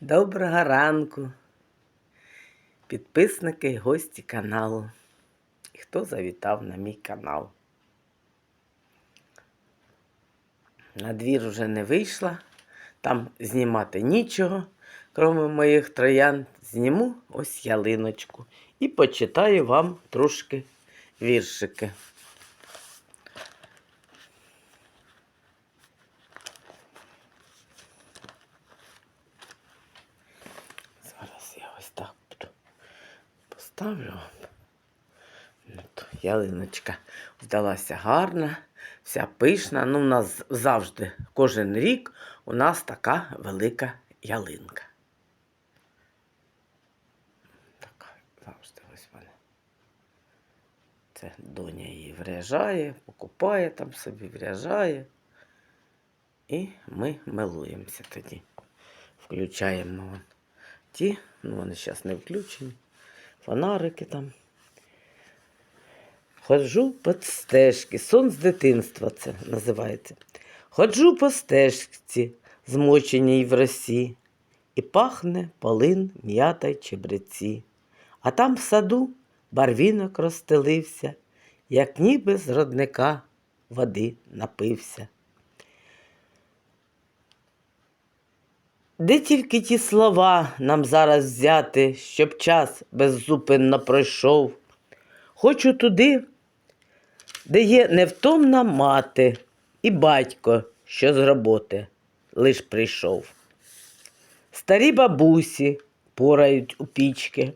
Доброго ранку, підписники і гості каналу. І хто завітав на мій канал. На двір вже не вийшла, там знімати нічого, крім моїх троян. Зніму ось ялиночку і почитаю вам трошки віршики. Зараз я ось так буду поставлю. От, ялиночка здалася гарна, вся пишна. Ну, у нас завжди, кожен рік у нас така велика ялинка. Така завжди ось вона. Це доня її вряжає, покупає там собі, вряжає. І ми милуємося тоді. Включаємо вон ті, ну вони зараз не включені. Фонарики там. Ходжу по стежці, сон з дитинства це називається. Ходжу по стежці, змоченій в росі, і пахне полин, м'ята й чебреці. А там в саду барвінок розстелився, як ніби з родника води напився. Де тільки ті слова нам зараз взяти, щоб час беззупинно пройшов. Хочу туди, де є невтомна мати і батько, що з роботи лиш прийшов. Старі бабусі порають у пічки,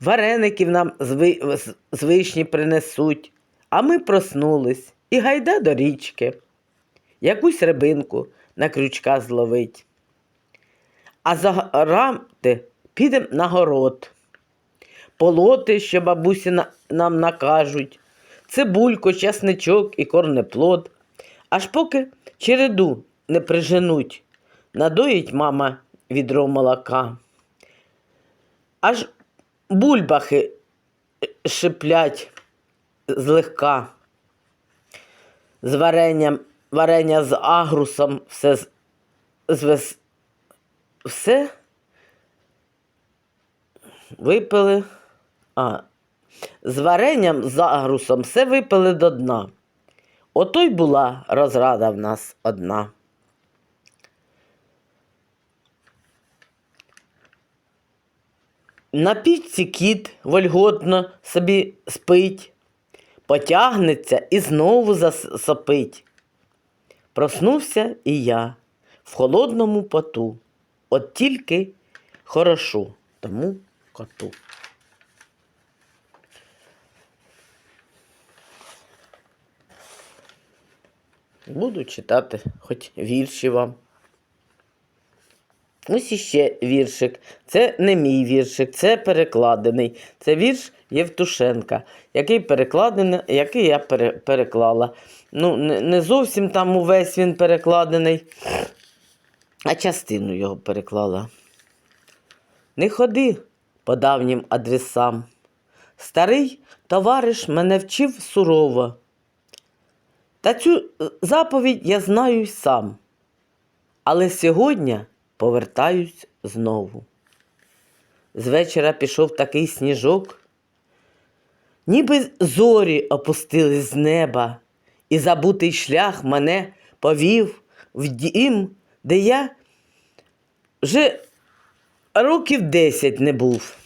вареників нам з ви- з- з вишні принесуть, а ми проснулись і гайда до річки, якусь рибинку на крючка зловить. А за рамти підемо на город. Полоти, що бабусі на- нам накажуть, цибулько, часничок і корнеплод. Аж поки череду не приженуть, надоїть мама відро молока. Аж бульбахи е, шиплять злегка. З варенням, варення з агрусом все з, з вес- все випили. А, з варенням з агрусом все випили до дна. Ото й була розрада в нас одна. На пічці кіт вольготно собі спить, потягнеться і знову засопить. Проснувся і я в холодному поту. От тільки хорошо тому коту. Буду читати хоч вірші вам. Ось іще віршик. Це не мій віршик, це перекладений. Це вірш Євтушенка, який перекладений, який я пере, переклала. Ну, не зовсім там увесь він перекладений, а частину його переклала. Не ходи по давнім адресам. Старий товариш мене вчив сурово. Та цю е, заповідь я знаю сам. Але сьогодні повертаюсь знову. З вечора пішов такий сніжок, ніби зорі опустились з неба, і забутий шлях мене повів в дім, де я вже років десять не був.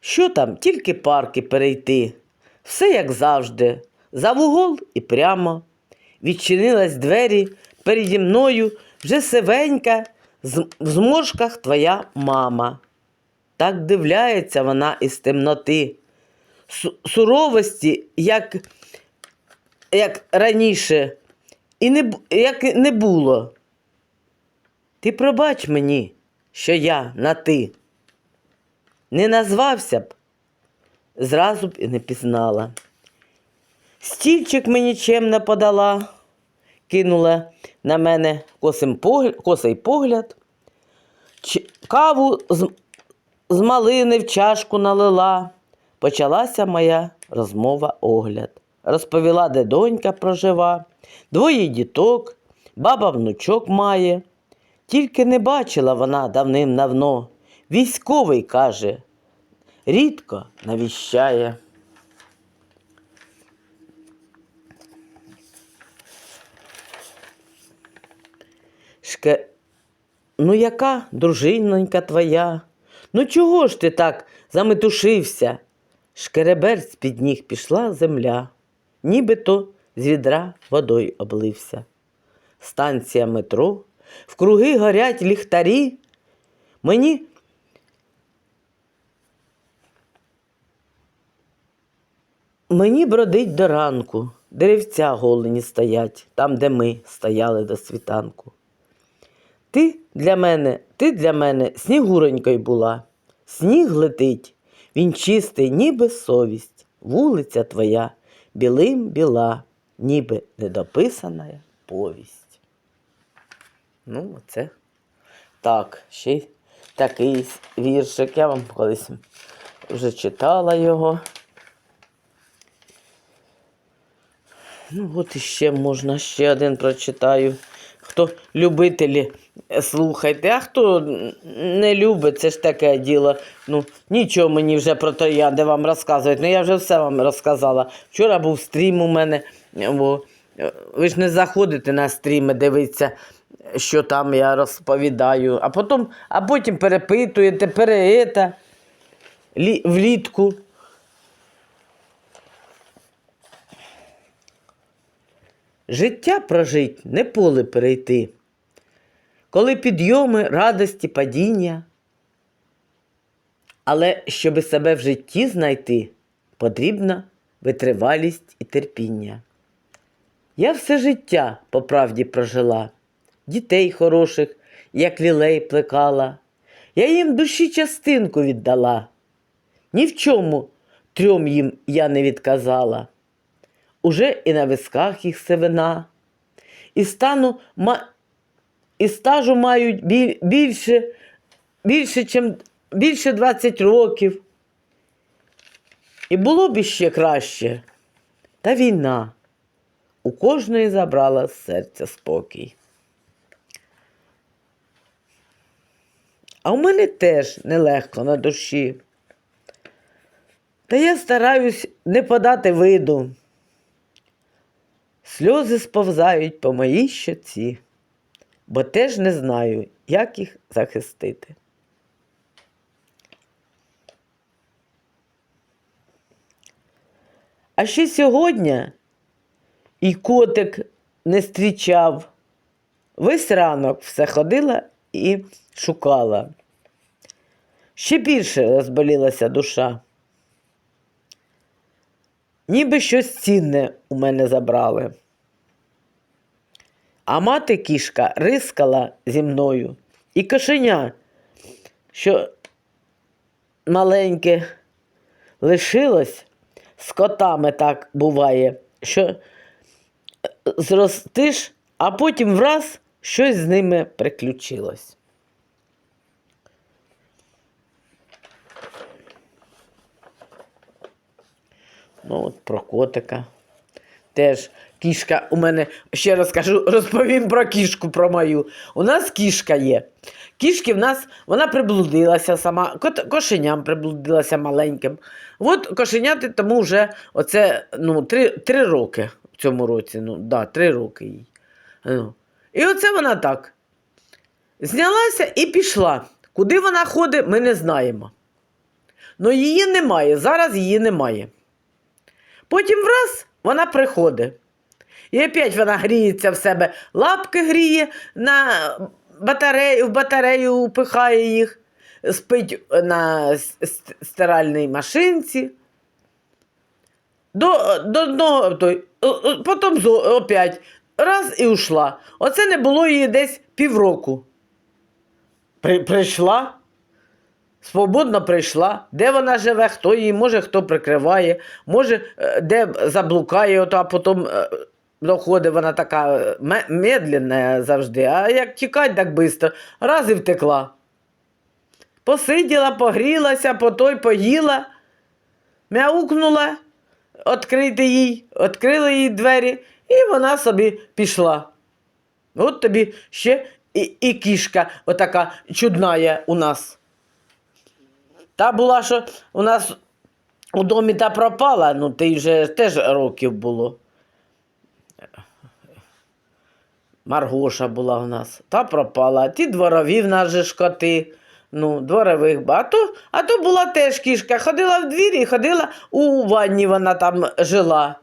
Що там, тільки парки перейти. Все як завжди, за вугол і прямо. Відчинилась двері переді мною вже сивенька, в зморшках твоя мама. Так дивляється вона із темноти. Суровості, як, як раніше, і не, як не було. Ти пробач мені, що я на ти. Не назвався б, зразу б і не пізнала. Стільчик мені чемно подала, кинула на мене косим погляд, косий погляд, каву з, з малини в чашку налила. Почалася моя розмова огляд. Розповіла, де донька прожива, двоє діток, баба внучок має. Тільки не бачила вона давним-давно. Військовий каже, рідко навіщає. Шке... Ну, яка дружинонька твоя? Ну, чого ж ти так заметушився? Шкереберць під ніг пішла земля, нібито з відра водою облився. Станція метро, вкруги горять ліхтарі. Мені Мені бродить до ранку, деревця голені стоять, там, де ми стояли до світанку. Ти для мене, ти для мене снігуронькою була. Сніг летить, він чистий, ніби совість. Вулиця твоя білим біла, ніби недописана повість. Ну, оце. Так, ще такий віршик. Я вам колись вже читала його. Ну, от іще можна ще один прочитаю. Хто любителі, е, слухайте, а хто не любить, це ж таке діло. Ну, нічого мені вже про троянди вам розказують. Ну я вже все вам розказала. Вчора був стрім у мене. Бо, е, ви ж не заходите на стріми, дивіться, що там я розповідаю, а потім, а потім перепитуєте, переета влітку. Життя прожить, не поле перейти. Коли підйоми, радості, падіння. Але щоби себе в житті знайти, потрібна витривалість і терпіння. Я все життя по правді прожила, дітей хороших, як лілей плекала. Я їм душі частинку віддала. Ні в чому трьом їм я не відказала уже і на висках їх сивина, і стану і стажу мають більше, більше, чим... більше 20 років. І було б іще краще. Та війна у кожної забрала з серця спокій. А у мене теж нелегко на душі. Та я стараюсь не подати виду. Сльози сповзають по моїй щоці, бо теж не знаю, як їх захистити. А ще сьогодні і котик не зустрічав. Весь ранок все ходила і шукала. Ще більше розболілася душа. Ніби щось цінне у мене забрали. А мати кішка рискала зі мною. І кошеня, що маленьке лишилось, з котами так буває, що зростиш, а потім враз щось з ними приключилось. Ну, от про котика. Теж кішка у мене, ще раз кажу, розповім про кішку про мою. У нас кішка є. Кішки в нас, вона приблудилася сама, кошеням приблудилася маленьким. От кошеняти тому вже оце, ну, три, три роки в цьому році. Ну, да, три роки їй. Ну. І оце вона так. Знялася і пішла. Куди вона ходить, ми не знаємо. Ну її немає, зараз її немає. Потім враз вона приходить. І опять вона гріється в себе, лапки гріє, на батарею, в батарею упихає їх, спить на стиральній машинці. До, до одного, той, потім опять раз і ушла. Оце не було її десь півроку. При, прийшла, Свободно прийшла, де вона живе, хто її, може, хто прикриває, може, е, де заблукає, а потім е, доходить вона така е, медленна завжди, а як тікать так швидко, раз і втекла. Посиділа, погрілася, по той поїла, мяукнула, відкрити їй, відкрили їй двері, і вона собі пішла. От тобі ще і, і кішка отака чудна у нас. Та була, що у нас у домі та пропала, ну ти вже теж років було. Маргоша була у нас, та пропала. Ті дворові в нас же ж коти. Ну, дворових. ба- А то, була теж кішка. Ходила в двірі, ходила у ванні, вона там жила.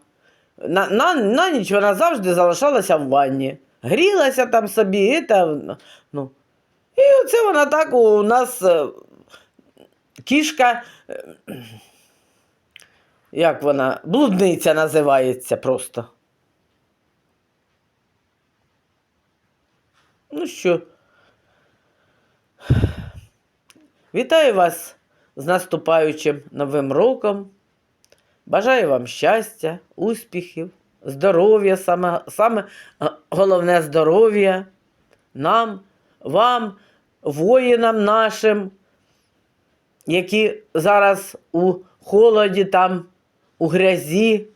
На, на, на ніч вона завжди залишалася в ванні. Грілася там собі. І, та, ну. і оце вона так у нас е, кішка. е, Як вона? Блудниця називається просто. Ну що? Вітаю вас з наступаючим новим роком. Бажаю вам щастя, успіхів, здоров'я, саме, саме е, головне здоров'я нам, вам, воїнам нашим, які зараз у холоді, там, у грязі.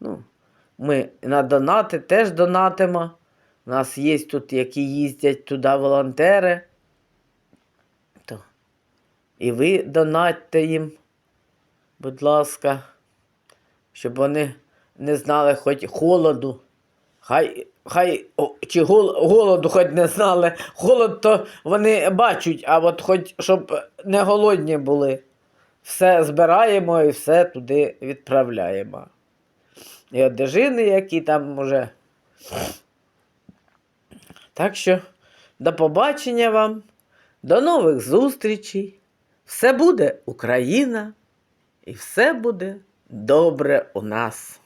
Ну, ми на донати теж донатимо. У нас є тут, які їздять туди волонтери. То. І ви донатьте їм, будь ласка, щоб вони не знали хоч холоду. Хай, хай чи гол, голоду хоч не знали. Холод то вони бачать, а от хоч щоб не голодні були. Все збираємо і все туди відправляємо. І одежини, які там уже. Так що до побачення вам, до нових зустрічей. Все буде Україна, і все буде добре у нас.